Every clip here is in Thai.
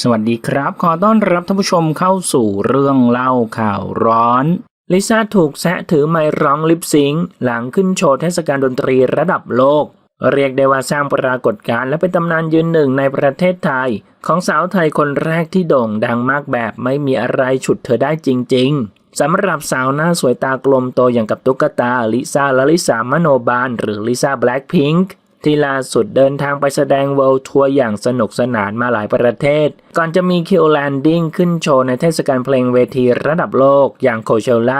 สวัสดีครับ ขอต้อนรับท่านผู้ชมเข้าสู่เรื่องเล่าข่าวร้อน ลิซ่าถูกแซะถือไมค์ร้องลิปซิงหลังขึ้นโชว์เทศกาลดนตรีระดับโลก เรียกได้ว่าสร้างปรากฏการณ์และเป็นตำนานยืนหนึ่งในประเทศไทย ของสาวไทยคนแรกที่โด่งดังมากแบบไม่มีอะไรฉุดเธอได้จริง ๆสำหรับสาวหน้าสวยตากลมโตอย่างกับตุ๊กตาลิซ่าและลิสามโนบาลหรือลิซ่าแบล็คพิงค์ ที่ล่าสุดเดินทางไปแสดงเวิลด์ทัวร์อย่างสนุกสนานมาหลายประเทศ ก่อนจะมีคิวแลนดิ้งขึ้นโชว์ในเทศกาลเพลงเวทีระดับโลกอย่างโคเชล่า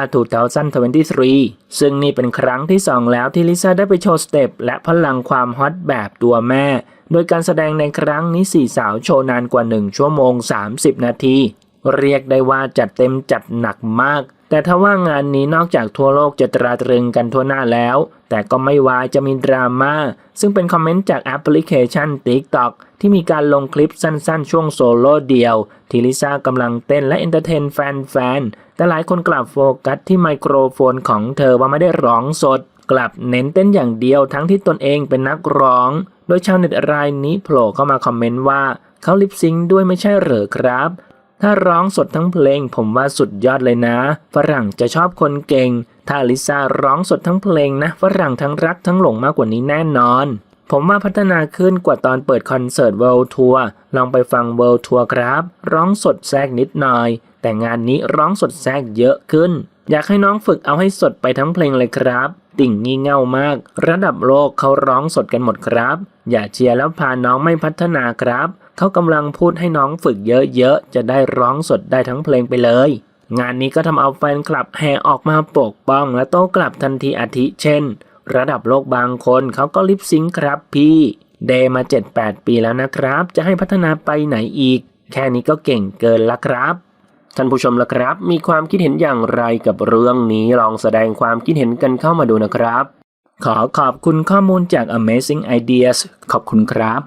2023 ซึ่งนี่เป็นครั้งที่ 2 แล้วที่ลิซ่าได้ไปโชว์สเต็ปและพลังความฮอตแบบตัวแม่ โดยการแสดงในครั้งนี้สี่สาวโชว์นานกว่า 1 ชั่วโมง 30 นาที เรียกได้ว่าจัดเต็มจัดหนักมาก แต่ถ้าว่างานนี้นอกจากทั่วโลกจะตราตรึงกันทั่วหน้าแล้ว แต่ก็ไม่วายจะมีดราม่า ซึ่งเป็นคอมเมนต์จากแอปพลิเคชัน TikTok ที่มีการลงคลิปสั้นๆ ช่วงโซโล่เดียว ที่ลิซ่ากำลังเต้นและเอนเตอร์เทนแฟนๆ แต่หลายคนกลับโฟกัสที่ไมโครโฟนของเธอว่าไม่ได้ร้องสด กลับเน้นเต้นอย่างเดียวทั้งที่ตนเองเป็นนักร้อง โดยชาวเน็ตรายนี้โผล่เข้ามาคอมเมนต์ว่าเขาลิปซิงค์ด้วยไม่ใช่เหรอครับ ถ้าร้องสดทั้งเพลง ผมว่าสุดยอดเลยนะ ฝรั่งจะชอบคนเก่ง ถ้าลิซ่าร้องสดทั้งเพลงนะ ฝรั่งทั้งรักทั้งหลงมากกว่านี้แน่นอน ผมว่าพัฒนาขึ้นกว่าตอนเปิดคอนเสิร์ตเวิลด์ทัวร์ลองไปฟังเวิลด์ทัวร์ครับ ร้องสดแทรกนิดหน่อย แต่งานนี้ร้องสดแทรกเยอะขึ้น อยากให้น้องฝึกเอาให้สดไปทั้งเพลงเลยครับ ติ่งงี่เง่ามาก ระดับโลกเขาร้องสดกันหมดครับ อย่าเชียร์แล้วพาน้องไม่พัฒนาครับเขากำลังพูดให้น้องฝึกเยอะๆจะได้ร้องสดได้ทั้งเพลงไปเลย งานนี้ก็ทำเอาแฟนคลับแห่ออกมาปกป้อง และโต้กลับทันทีอาทิเช่น ระดับโลกบางคนเขาก็ลิปซิงค์ครับพี่เดย์มา 7-8 ปีแล้วนะครับ จะให้พัฒนาไปไหนอีก แค่นี้ก็เก่งเกินละครับ ท่านผู้ชมละครับ มีความคิดเห็นอย่างไรกับเรื่องนี้ลองแสดงความคิดเห็นกันเข้ามาดูนะครับ ขอขอบคุณข้อมูลจาก Amazing Ideas ขอบคุณครับ